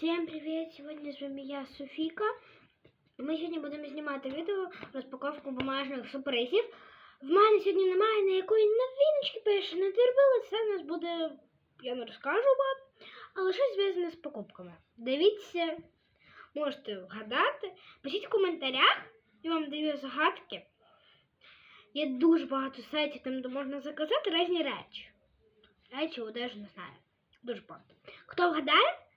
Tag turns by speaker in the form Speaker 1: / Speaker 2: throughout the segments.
Speaker 1: Всем привет! Сегодня с вами я, Софіка. Ми сьогодні будемо знімати відео розпаковку бумажних сюрпризів. В мене сьогодні немає ніякої новиночки, бо я ще не дервила. Це в нас буде, я не розкажу вам, але щось зв'язане з покупками. Дивіться, можете вгадати. Пишіть в коментарях, я вам даю загадки. Є дуже багато сайтів, там де можна заказати різні речі. Речі, одежу, не знаю. Дуже багато. Хто вгадає?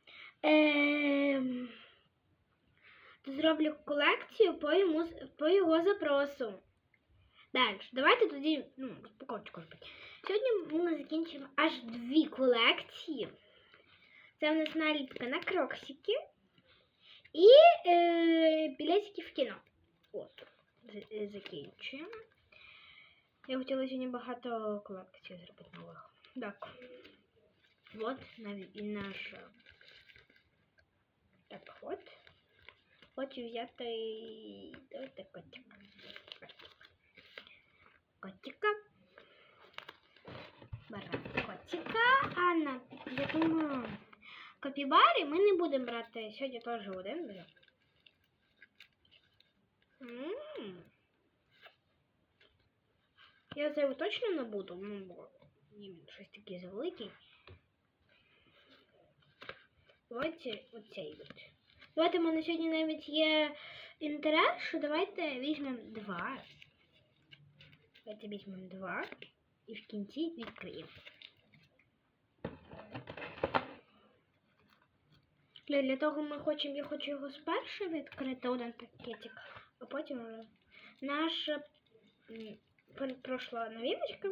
Speaker 1: То зроблю колекцію по йому, по його запросу. Далі, давайте тоді ну, робити. Сьогодні ми закінчимо аж дві колекції. Це в нас наліпка на кроксики і е, білетики в кіно. От, е, закінчуємо. Я хотіла сьогодні багато колекцій зробити нових. Так. Вот нав- і наша так от. Хочу взяти. Давайте котика. Котика. Беремо котика. А на, я думаю, капібарі ми не будемо брати. Сьогодні теж один беремо. Я це точно не буду, ну, бо він щось таке завеликий. Давайте оцей от. Давайте в мене сьогодні навіть є інтерес, що давайте візьмемо два. Давайте візьмемо два і в кінці відкриємо. Для, того ми хочемо, я хочу його спершу відкрити один пакетик, а потім наша пройшла новиночка.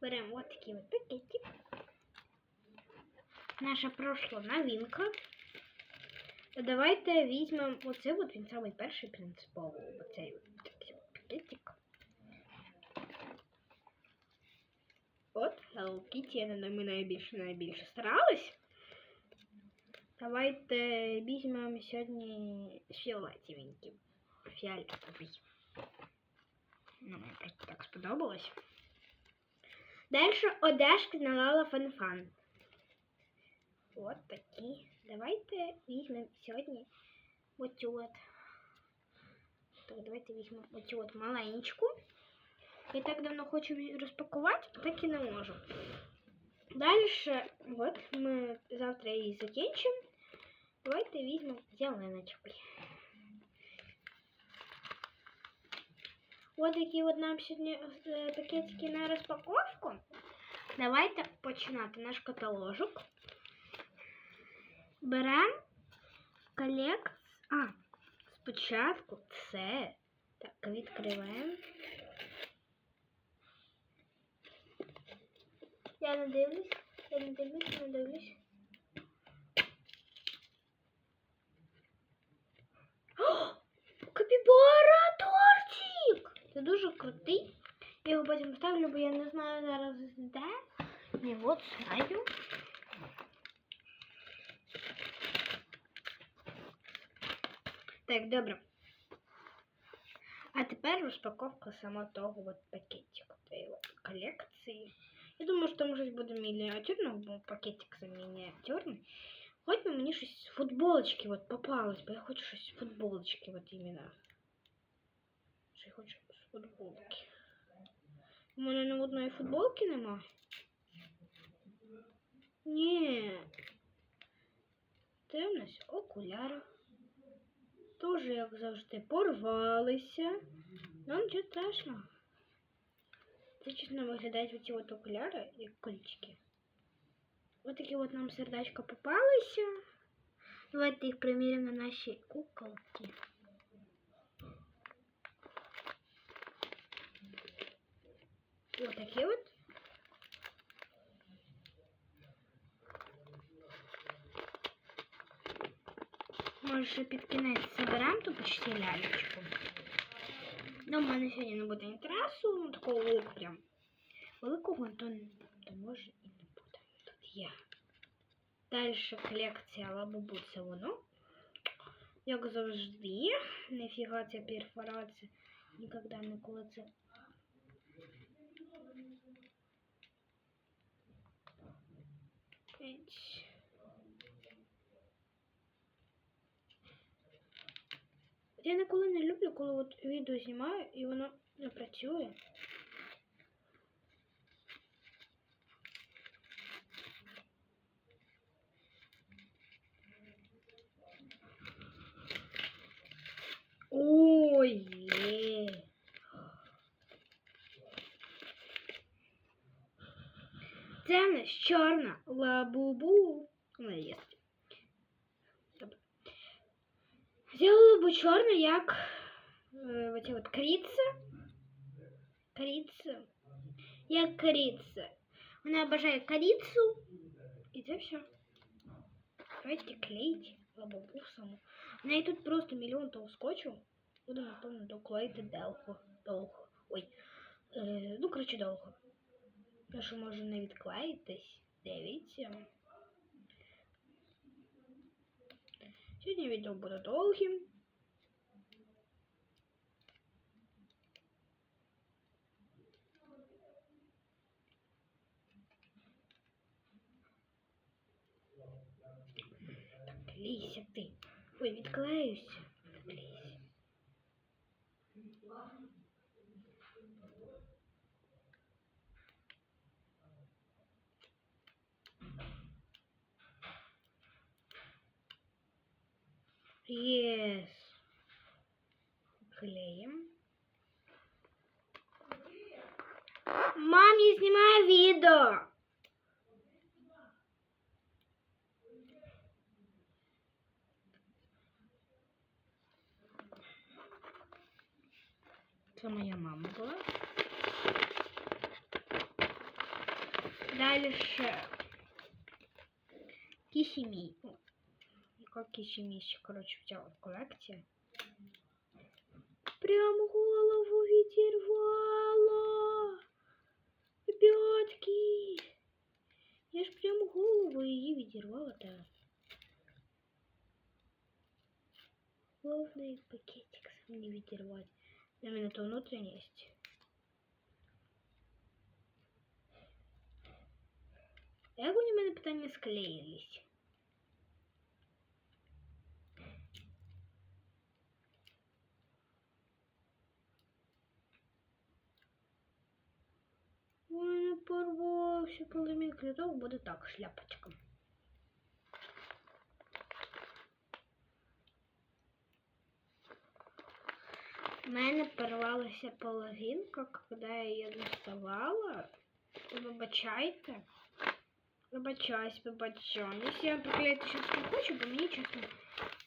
Speaker 1: Беремо от такий от пакетик. Наша пройшла новинка. Давайте візьмемо оцей от він самий перший принципово. Оцей такий пакетик. От, Hello Kitty, нами найбільше найбільше старалась. Давайте візьмемо сьогодні фіолетовенький. Фіолетовий. Ну, мені просто так сподобалось. Далі одежки на Лала Фан-Фан. От такі. Давайте візьмемо сьогодні оцю от. Так, давайте візьмемо оцю от маленьку. Я так давно хочу її розпакувати, а так і не можу. Далі, от, ми завтра її закінчимо. Давайте візьмемо зеленочку. От такі от нам сьогодні е, пакетики на розпаковку. Давайте починати наш каталожок. Беремо колекцію. А, спочатку це. Так, відкриваємо. Я не дивлюсь, я не дивлюсь, не дивлюсь. О! Капібара тортик! Це дуже крутий. Я його потім ставлю, бо я не знаю зараз де. І от ставлю. Так, добре. А тепер розпаковка саме того от пакетика цієї от колекції. Я думаю, що там щось буде мініатюрно, бо пакетик це мініатюрний. Хоч би мені щось з футболочки от попалось, бо я хочу щось з футболочки от іменно. Що я хочу з футболки. У мене ні одної футболки нема. Ні. Це в нас окуляри. Тоже, як завжди, порвалися. Ну, нічого страшного. Це чесно виглядають оці от окуляри, як кольчики. Ось такі от нам сердечка попалися. Давайте їх приміряємо на наші куколки. Ось такі от. Може під кінець заберемо ту почти лялечку. Ну, в мене сьогодні не буде інтересу, ну, такого великого прям. Великого, то, то може і не буде. Тут є. Далі колекція Лабубу це воно. Як завжди. Нефіга ця перфорація. Ніколи ніколи це. П'ять. Я ніколи не люблю, коли от відео знімаю і воно не працює. Ой, є. Це в чорна лабубу. Вона є. Взяла лабу чорну, як е, оці от кріця. Кріця. Як кріця. Вона обожає корицу. І це все. Давайте клеїть лабубу саму. В неї тут просто мільйон того скотчу. Буду, напевно, доклеїти довго. довго. Ой. Е, ну, коротше, довго. Я що може не відклеїтись. Дивіться. Сьогодні відео буде довгим. Так, клейся ти. Ой, відклеюся. Yes. Клеим. Мам, я снимаю видео. Це моя мама була. Дальше. Кисими. Как кисимище, короче, взяла в коллекции. Прям голову відірвала. Ребятки. Я ж прям голову її відірвала, так. Главное пакетик сам не відірвати. Для мене то внутрішність. Як вони в мене питання склеїлись? Порвався, коли мій кліток буде так, шляпочка. У мене порвалася половинка, коли я її доставала. Вибачайте. Вибачаюсь, вибачаюсь. Я приклеїти щось не хочу, бо мені чесно.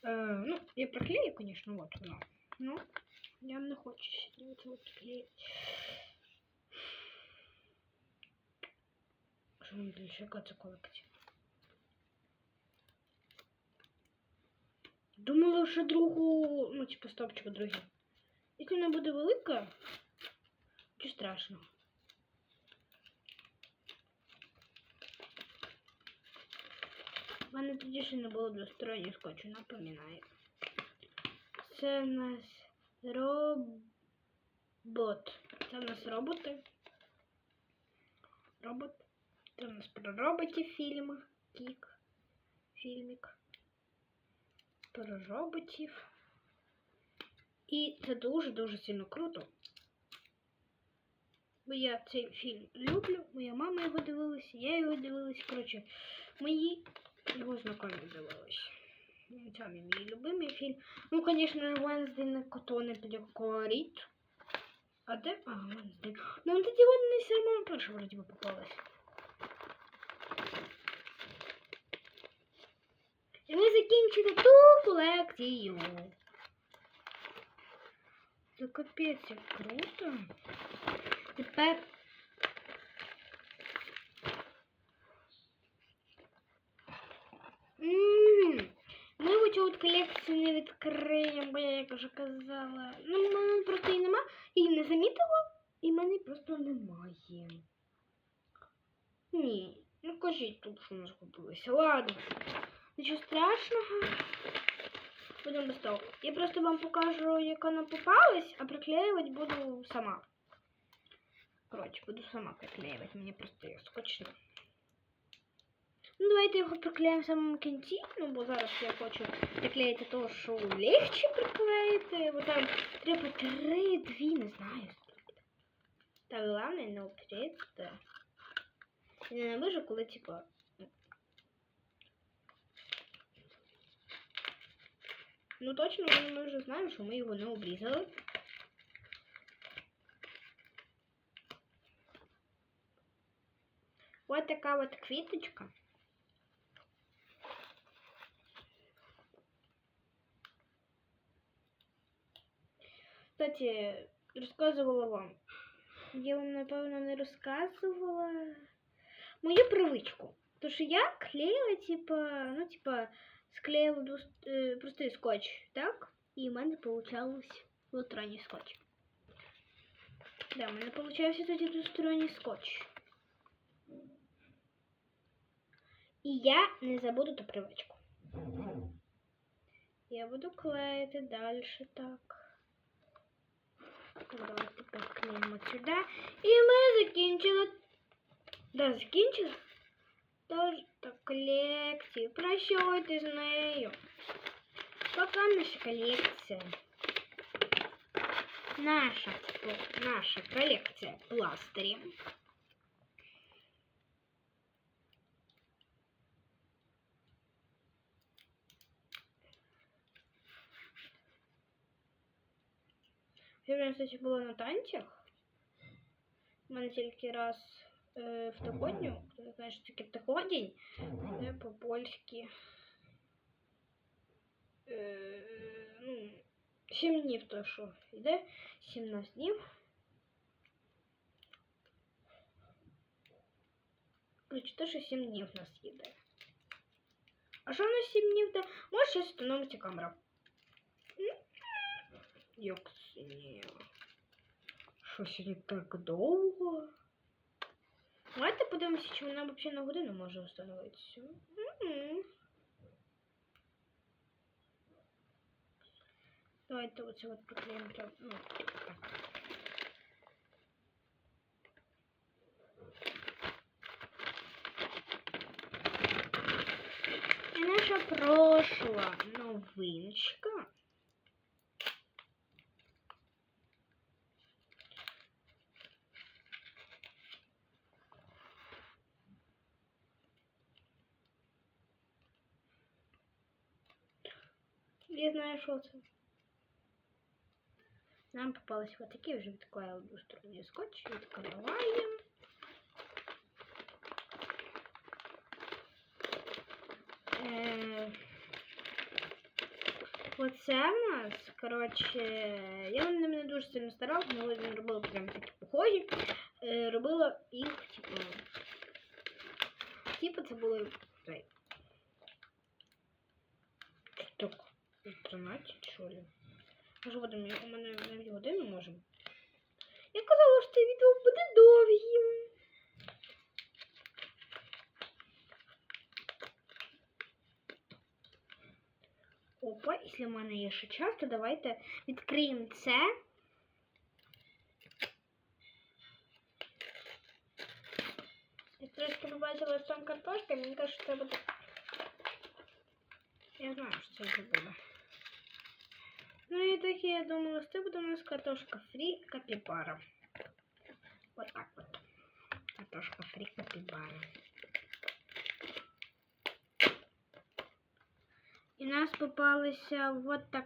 Speaker 1: Е, ну, я приклею, конечно, вот воно. Ну, я не хочу сьогодні це от приклеїти. Більше яка це колекція? Думала, що другу, ну, типу, стопчик другий. Якщо вона буде велика, чи страшно. У мене тоді ще не було двостороннього скотчу, напоминаю. Це в нас робот. Це в нас роботи. Робот. Це в нас про роботів фільм. Кік. Фільмик. Про роботів. І це дуже-дуже сильно круто. Бо я цей фільм люблю, моя мама його дивилася, я його дивилась. Коротше, мої його знайомі дивились. Це мій любимий фільм. Ну, звісно, Венздей на кото підкорить. А де? А, Венздей. Ну, тоді вони все одно перше вроді попалась. І ми закінчили ту колекцію. Це капець, як круто. Тепер. М, Ми оцю от колекцію не відкриємо, бо я як вже казала. Ну, в мене просто її нема. Її не замітила, і в мене просто немає. Ні, ну кажіть тут, що у нас купилося. Ладно. Нічого страшного. Будемо без того. Я просто вам покажу, як вона попалась, а приклеювати буду сама. Коротше, буду сама приклеювати, мені просто її скучно. Ну, давайте його приклеїмо в самому кінці, ну бо зараз я хочу приклеїти того, що легче приклеїти, бо там треба три, дві, не знаю. Так, головне не вперед. Я ненавижу, коли типа. Ну точно ми вже знаємо, що ми його не обрізали. Ось така от квіточка. Кстати, розказувала вам. Я вам, напевно, не розказувала мою привичку. То що я клеїла, типа, ну, типа, склеїла двус- е, простий скотч, так? І в мене получалось двосторонній скотч. Да, в мене получався тоді двосторонній скотч. І я не забуду ту привичку. Я буду клеїти далі так. Давайте приклеїмо сюди. І ми закінчили. Да, закінчили. Тож так колекцію. Прощайте з нею. Пока наша колекція. Наша, о, наша колекція пластирів. Я, кстати, була на танцях. У мене тільки раз е, в Тогодню, ти знаєш, що таке Тогодінь, це по-польськи. Е, ну, 7 днів то що йде, 17 днів. Короче, то, що 7 днів у нас їде. А що у нас 7 днів? Де? Може, зараз встановиться камера. Як це ні. Що сьогодні так довго? Давайте подивимося, чи вона взагалі на годину може встановитися. Давайте оце от приклеїмо прям. Ну, так. І наша прошла новиночка. Я знаю, що. Нам попались вот такі вже відклеїли двосторонній скотч, відкриваємо. Е, Оце в нас, коротше, я над ним не дуже сильно старалася, але не робила прям такі похожі. Е, робила їх, типу, типу це були цей. Так, 13, що ли? Може, в у мене навіть годину можемо. Я казала, що це відео буде довгим. Опа, якщо в мене є ще час, то давайте відкриємо це. Я трошки побачила, там картошка, мені каже, що це буде. Знаю, це вже буде. Ну и так я думала, что будет у нас картошка фри капибара. Вот так вот. Картошка фри капибара. И нас попалась вот так.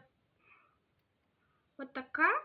Speaker 1: Вот такая.